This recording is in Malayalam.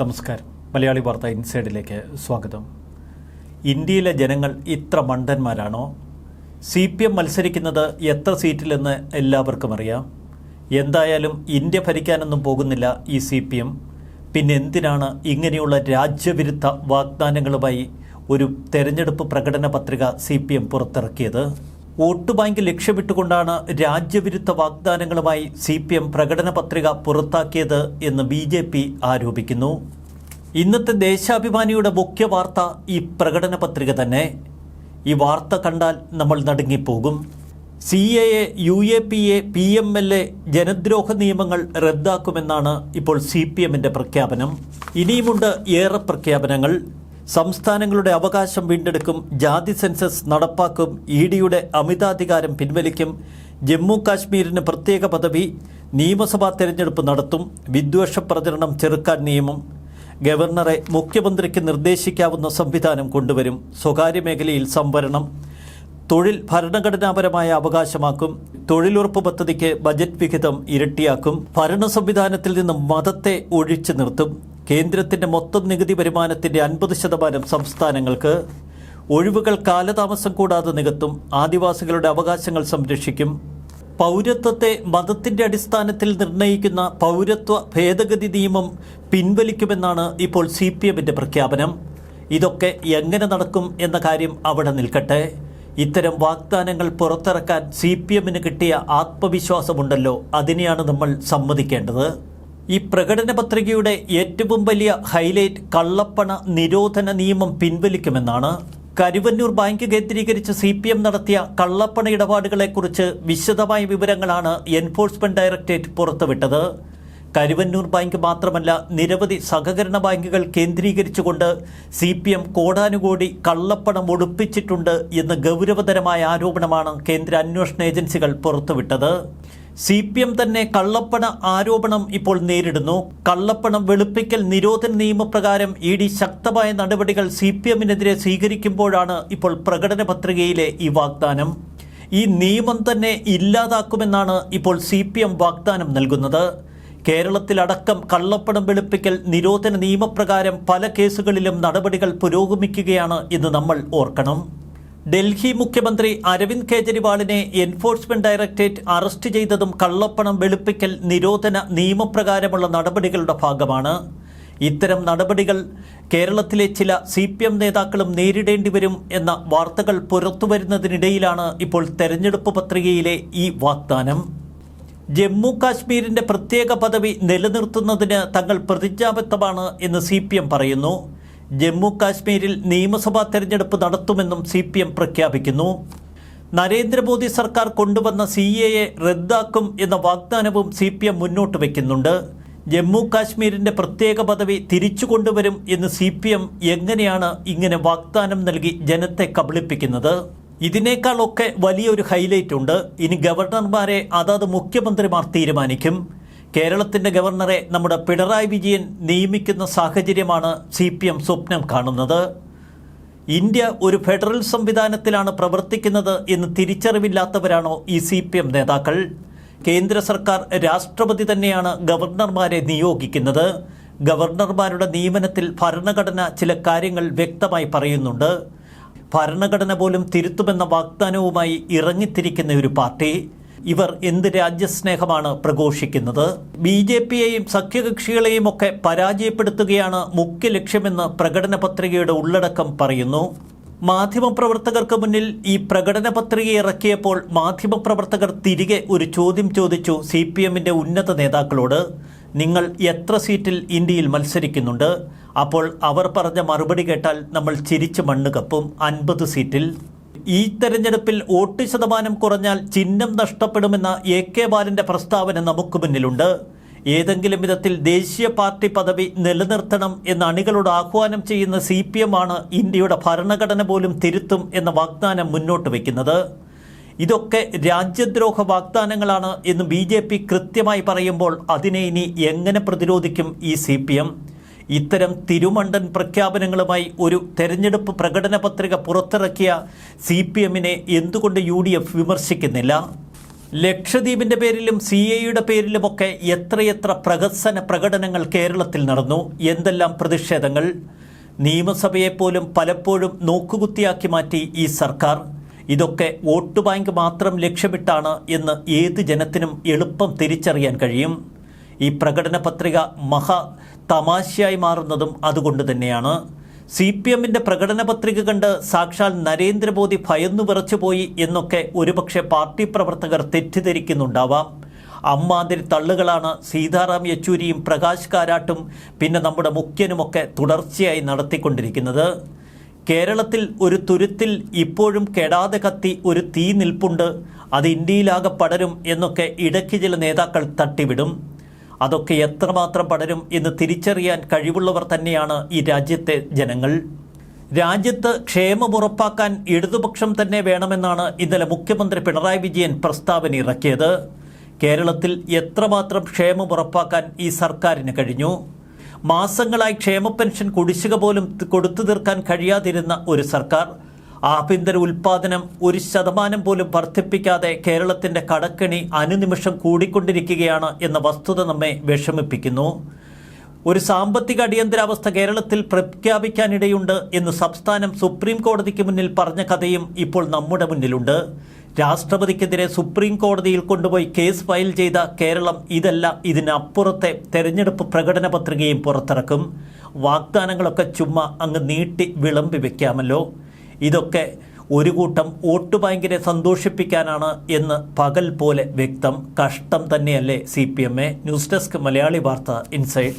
നമസ്കാരം. മലയാളി വാർത്ത ഇൻസൈഡിലേക്ക് സ്വാഗതം. ഇന്ത്യയിലെ ജനങ്ങൾ ഇത്ര മണ്ടന്മാരാണോ? സി പി എം മത്സരിക്കുന്നത് എത്ര സീറ്റിലെന്ന് എല്ലാവർക്കും അറിയാം. എന്തായാലും ഇന്ത്യ ഭരിക്കാനൊന്നും പോകുന്നില്ല ഈ സി പി എം. പിന്നെ എന്തിനാണ് ഇങ്ങനെയുള്ള രാജ്യവിരുദ്ധ വാഗ്ദാനങ്ങളുമായി ഒരു തെരഞ്ഞെടുപ്പ് പ്രകടന പത്രിക സി പി എം പുറത്തിറക്കിയത്? വോട്ട് ബാങ്ക് ലക്ഷ്യമിട്ടുകൊണ്ടാണ് രാജ്യവിരുദ്ധ വാഗ്ദാനങ്ങളുമായി സി പി എം പ്രകടന പത്രിക പുറത്താക്കിയത് എന്ന് ബി ജെ പി ആരോപിക്കുന്നു. ഇന്നത്തെ ദേശാഭിമാനിയുടെ മുഖ്യ വാർത്ത ഈ പ്രകടന പത്രിക തന്നെ. ഈ വാർത്ത കണ്ടാൽ നമ്മൾ നടുങ്ങിപ്പോകും. C A A U A P A P M L A ജനദ്രോഹ നിയമങ്ങൾ റദ്ദാക്കുമെന്നാണ് ഇപ്പോൾ സി പി എമ്മിന്റെ പ്രഖ്യാപനം. ഇനിയുമുണ്ട് ഏറെ പ്രഖ്യാപനങ്ങൾ. സംസ്ഥാനങ്ങളുടെ അവകാശം വീണ്ടെടുക്കും ജാതി സെൻസസ് നടപ്പാക്കും ഇ ഡിയുടെ അമിതാധികാരം പിൻവലിക്കും ജമ്മു കാശ്മീരിന് പ്രത്യേക പദവി നിയമസഭാ തെരഞ്ഞെടുപ്പ് നടത്തും വിദ്വേഷ പ്രചരണം ചെറുക്കാൻ നിയമം. ഗവർണറെ മുഖ്യമന്ത്രിക്ക് നിർദ്ദേശിക്കാവുന്ന സംവിധാനം കൊണ്ടുവരും സ്വകാര്യ മേഖലയിൽ സംവരണം. തൊഴിൽ ഭരണഘടനാപരമായ അവകാശമാക്കും തൊഴിലുറപ്പ് പദ്ധതിക്ക് ബജറ്റ് വിഹിതം ഇരട്ടിയാക്കും ഭരണ സംവിധാനത്തിൽ നിന്നും മതത്തെ ഒഴിച്ചു നിർത്തും. കേന്ദ്രത്തിന്റെ മൊത്തം നികുതി വരുമാനത്തിന്റെ അൻപത് ശതമാനം സംസ്ഥാനങ്ങൾക്ക്. ഒഴിവുകൾ കാലതാമസം കൂടാതെ നികത്തും. ആദിവാസികളുടെ അവകാശങ്ങൾ സംരക്ഷിക്കും. പൗരത്വത്തെ മതത്തിന്റെ അടിസ്ഥാനത്തിൽ നിർണയിക്കുന്ന പൗരത്വ ഭേദഗതി നിയമം പിൻവലിക്കുമെന്നാണ് ഇപ്പോൾ സി പി എമ്മിന്റെ പ്രഖ്യാപനം. ഇതൊക്കെ എങ്ങനെ നടക്കും എന്ന കാര്യം അവിടെ നിൽക്കട്ടെ. ഇത്തരം വാഗ്ദാനങ്ങൾ പുറത്തിറക്കാൻ സി പി എമ്മിന് കിട്ടിയ ആത്മവിശ്വാസമുണ്ടല്ലോ. അതിനെയാണ് നമ്മൾ സമ്മതിക്കേണ്ടത്. ഈ പ്രകടന പത്രികയുടെ ഏറ്റവും വലിയ ഹൈലൈറ്റ് കള്ളപ്പണ നിരോധന നിയമം പിൻവലിക്കുമെന്നാണ് കരുവന്നൂർ ബാങ്ക് കേന്ദ്രീകരിച്ച് സി പി എം നടത്തിയ കള്ളപ്പണ ഇടപാടുകളെക്കുറിച്ച് വിശദമായ വിവരങ്ങളാണ് എൻഫോഴ്സ്മെന്റ് ഡയറക്ടറേറ്റ് പുറത്തുവിട്ടത്. കരുവന്നൂർ ബാങ്ക് മാത്രമല്ല നിരവധി സഹകരണ ബാങ്കുകൾ കേന്ദ്രീകരിച്ചുകൊണ്ട് സി പി എം കോടാനുകോടി കള്ളപ്പണം ഒടുപ്പിച്ചിട്ടുണ്ട് എന്ന് ഗൗരവതരമായ ആരോപണമാണ് കേന്ദ്ര അന്വേഷണ ഏജൻസികൾ പുറത്തുവിട്ടത്. സി പി എം തന്നെ കള്ളപ്പണ ആരോപണം ഇപ്പോൾ നേരിടുന്നു. കള്ളപ്പണം വെളുപ്പിക്കൽ നിരോധന നിയമപ്രകാരം ഇ ഡി ശക്തമായ നടപടികൾ സി പി എമ്മിനെതിരെ സ്വീകരിക്കുമ്പോഴാണ് ഇപ്പോൾ പ്രകടന പത്രികയിലെ ഈ വാഗ്ദാനം. ഈ നിയമം തന്നെ ഇല്ലാതാക്കുമെന്നാണ് ഇപ്പോൾ സി പി എം വാഗ്ദാനം നൽകുന്നത്. കേരളത്തിലടക്കം കള്ളപ്പണം വെളുപ്പിക്കൽ നിരോധന നിയമപ്രകാരം പല കേസുകളിലും നടപടികൾ പുരോഗമിക്കുകയാണ് എന്ന് നമ്മൾ ഓർക്കണം. ഡൽഹി മുഖ്യമന്ത്രി അരവിന്ദ് കെജ്രിവാളിനെ എൻഫോഴ്സ്മെന്റ് ഡയറക്ടറേറ്റ് അറസ്റ്റ് ചെയ്തതും കള്ളപ്പണം വെളുപ്പിക്കൽ നിരോധന നിയമപ്രകാരമുള്ള നടപടികളുടെ ഭാഗമാണ്. ഇത്തരം നടപടികൾ കേരളത്തിലെ ചില സി പി എം നേതാക്കളും നേരിടേണ്ടി വരും എന്ന വാർത്തകൾ പുറത്തുവരുന്നതിനിടയിലാണ് ഇപ്പോൾ തെരഞ്ഞെടുപ്പ് പത്രികയിലെ ഈ വാഗ്ദാനം. ജമ്മു കാശ്മീരിന്റെ പ്രത്യേക പദവി നിലനിർത്തുന്നതിന് തങ്ങൾ പ്രതിജ്ഞാബദ്ധമാണ് എന്ന് സി പറയുന്നു. ജമ്മു കാശ്മീരിൽ നിയമസഭാ തെരഞ്ഞെടുപ്പ് നടത്തുമെന്നും സി പി എം പ്രഖ്യാപിക്കുന്നു. നരേന്ദ്രമോദി സർക്കാർ കൊണ്ടുവന്ന സി എ എ റദ്ദാക്കും എന്ന വാഗ്ദാനവും സി പി എം മുന്നോട്ട് വയ്ക്കുന്നുണ്ട് ജമ്മു കാശ്മീരിന്റെ പ്രത്യേക പദവി തിരിച്ചു കൊണ്ടുവരും എന്ന് സി പി എം എങ്ങനെയാണ് ഇങ്ങനെ വാഗ്ദാനം നൽകി ജനത്തെ കബളിപ്പിക്കുന്നത്? ഇതിനേക്കാളൊക്കെ വലിയൊരു ഹൈലൈറ്റ് ഉണ്ട്. ഇനി ഗവർണർമാരെ അതാത് മുഖ്യമന്ത്രിമാർ തീരുമാനിക്കും. കേരളത്തിന്റെ ഗവർണറെ നമ്മുടെ പിണറായി വിജയൻ നിയമിക്കുന്ന സാഹചര്യമാണ് സി പി എം സ്വപ്നം കാണുന്നത്. ഇന്ത്യ ഒരു ഫെഡറൽ സംവിധാനത്തിലാണ് പ്രവർത്തിക്കുന്നത് എന്ന് തിരിച്ചറിവില്ലാത്തവരാണോ ഈ സി പി എം നേതാക്കൾ? കേന്ദ്ര സർക്കാർ രാഷ്ട്രപതി തന്നെയാണ് ഗവർണർമാരെ നിയോഗിക്കുന്നത്. ഗവർണർമാരുടെ നിയമനത്തിൽ ഭരണഘടന ചില കാര്യങ്ങൾ വ്യക്തമായി പറയുന്നുണ്ട്. ഭരണഘടന പോലും തിരുത്തുമെന്ന വാഗ്ദാനവുമായി ഇറങ്ങിത്തിരിക്കുന്ന ഒരു പാർട്ടി. ഇവർ എന്ത് രാജ്യസ്നേഹമാണ് പ്രഘോഷിക്കുന്നത്? ബി ജെ പിയെയും സഖ്യകക്ഷികളെയും ഒക്കെ പരാജയപ്പെടുത്തുകയാണ് മുഖ്യ ലക്ഷ്യമെന്ന് പ്രകടന പത്രികയുടെ ഉള്ളടക്കം പറയുന്നു. മാധ്യമപ്രവർത്തകർക്ക് മുന്നിൽ ഈ പ്രകടന പത്രിക ഇറക്കിയപ്പോൾ മാധ്യമപ്രവർത്തകർ തിരികെ ഒരു ചോദ്യം ചോദിച്ചു സി പി എമ്മിന്റെ ഉന്നത നേതാക്കളോട്. നിങ്ങൾ എത്ര സീറ്റിൽ ഇന്ത്യയിൽ മത്സരിക്കുന്നുണ്ട്? അപ്പോൾ അവർ പറഞ്ഞ മറുപടി കേട്ടാൽ നമ്മൾ ചിരിച്ച് മണ്ണ് കപ്പും. അൻപത് സീറ്റിൽ. ഈ തെരഞ്ഞെടുപ്പിൽ വോട്ട് ശതമാനം കുറഞ്ഞാൽ ചിഹ്നം നഷ്ടപ്പെടുമെന്ന എ കെ ബാലന്റെ പ്രസ്താവന നമുക്ക് മുന്നിലുണ്ട്. ഏതെങ്കിലും വിധത്തിൽ ദേശീയ പാർട്ടി പദവി നിലനിർത്തണം എന്ന അണികളോട് ആഹ്വാനം ചെയ്യുന്ന സി പി എം ആണ് ഇന്ത്യയുടെ ഭരണഘടന പോലും തിരുത്തും എന്ന വാഗ്ദാനം മുന്നോട്ട് വയ്ക്കുന്നത്. ഇതൊക്കെ രാജ്യദ്രോഹ വാഗ്ദാനങ്ങളാണ് എന്ന് ബി കൃത്യമായി പറയുമ്പോൾ അതിനെ ഇനി എങ്ങനെ പ്രതിരോധിക്കും ഈ സി ഇത്തരം തിരുമണ്ടൻ പ്രഖ്യാപനങ്ങളുമായി ഒരു തെരഞ്ഞെടുപ്പ് പ്രകടന പത്രിക പുറത്തിറക്കിയ സി പി എമ്മിനെ എന്തുകൊണ്ട് യു ഡി എഫ് വിമർശിക്കുന്നില്ല? ലക്ഷദ്വീപിന്റെ പേരിലും സി എയുടെ പേരിലുമൊക്കെ എത്രയെത്ര പ്രഹസന പ്രകടനങ്ങൾ കേരളത്തിൽ നടന്നു? എന്തെല്ലാം പ്രതിഷേധങ്ങൾ? നിയമസഭയെപ്പോലും പലപ്പോഴും നോക്കുകുത്തിയാക്കി മാറ്റി ഈ സർക്കാർ. ഇതൊക്കെ വോട്ട് ബാങ്ക് മാത്രം ലക്ഷ്യമിട്ടാണ് എന്ന് ഏത് ജനത്തിനും എളുപ്പം തിരിച്ചറിയാൻ കഴിയും. ഈ പ്രകടന പത്രിക മഹാ തമാശയായി മാറുന്നതും അതുകൊണ്ട് തന്നെയാണ്. സി പി എമ്മിന്റെ പ്രകടന പത്രിക കണ്ട് സാക്ഷാൽ നരേന്ദ്രമോദി ഭയന്നു വിറച്ചുപോയി എന്നൊക്കെ ഒരുപക്ഷെ പാർട്ടി പ്രവർത്തകർ തെറ്റിദ്ധരിക്കുന്നുണ്ടാവാം. അമ്മാതിരി തള്ളുകളാണ് സീതാറാം യെച്ചൂരിയും പ്രകാശ് കാരാട്ടും പിന്നെ നമ്മുടെ മുഖ്യനുമൊക്കെ തുടർച്ചയായി നടത്തിക്കൊണ്ടിരിക്കുന്നത്. കേരളത്തിൽ ഒരു തുരുത്തിൽ ഇപ്പോഴും കെടാതെ കത്തി ഒരു തീ നിൽപ്പുണ്ട്. അത് ഇന്ത്യയിലാകെ പടരും എന്നൊക്കെ ഇടയ്ക്ക് ചില നേതാക്കൾ തട്ടിവിടും. അതൊക്കെ എത്രമാത്രം പടരും എന്ന് തിരിച്ചറിയാൻ കഴിവുള്ളവർ തന്നെയാണ് ഈ രാജ്യത്തെ ജനങ്ങൾ. രാജ്യത്ത് ക്ഷേമം ഉറപ്പാക്കാൻ ഇടതുപക്ഷം തന്നെ വേണമെന്നാണ് ഇന്നലെ മുഖ്യമന്ത്രി പിണറായി വിജയൻ പ്രസ്താവന ഇറക്കിയത്. കേരളത്തിൽ എത്രമാത്രം ക്ഷേമം ഉറപ്പാക്കാൻ ഈ സർക്കാരിന് കഴിഞ്ഞു? മാസങ്ങളായി ക്ഷേമ പെൻഷൻ കുടിശ്ശിക പോലും കൊടുത്തു തീർക്കാൻ കഴിയാതിരുന്ന ഒരു സർക്കാർ ആഭ്യന്തര ഉൽപാദനം ഒരു ശതമാനം പോലും വർദ്ധിപ്പിക്കാതെ കേരളത്തിന്റെ കടക്കണി അനുനിമിഷം കൂടിക്കൊണ്ടിരിക്കുകയാണ് എന്ന വസ്തുത നമ്മെ വിഷമിപ്പിക്കുന്നു. ഒരു സാമ്പത്തിക അടിയന്തരാവസ്ഥ കേരളത്തിൽ പ്രഖ്യാപിക്കാനിടയുണ്ട് എന്ന് സംസ്ഥാനം സുപ്രീം കോടതിക്ക് മുന്നിൽ പറഞ്ഞ കഥയും ഇപ്പോൾ നമ്മുടെ മുന്നിലുണ്ട്. രാഷ്ട്രപതിക്കെതിരെ സുപ്രീം കോടതിയിൽ കൊണ്ടുപോയി കേസ് ഫയൽ ചെയ്ത കേരളം ഇതല്ല ഇതിനപ്പുറത്തെ തെരഞ്ഞെടുപ്പ് പ്രകടന പത്രികയും പുറത്തിറക്കും. വാഗ്ദാനങ്ങളൊക്കെ ചുമ്മാ അങ്ങ് നീട്ടി വിളമ്പി വെക്കാമല്ലോ. ഇതൊക്കെ ഒരു കൂട്ടം വോട്ട് ബാങ്കിനെ സന്തോഷിപ്പിക്കാനാണ് എന്ന് പകൽ പോലെ വ്യക്തം. കഷ്ടം തന്നെയല്ലേ C P M A. News desk Malayali Vartha inside.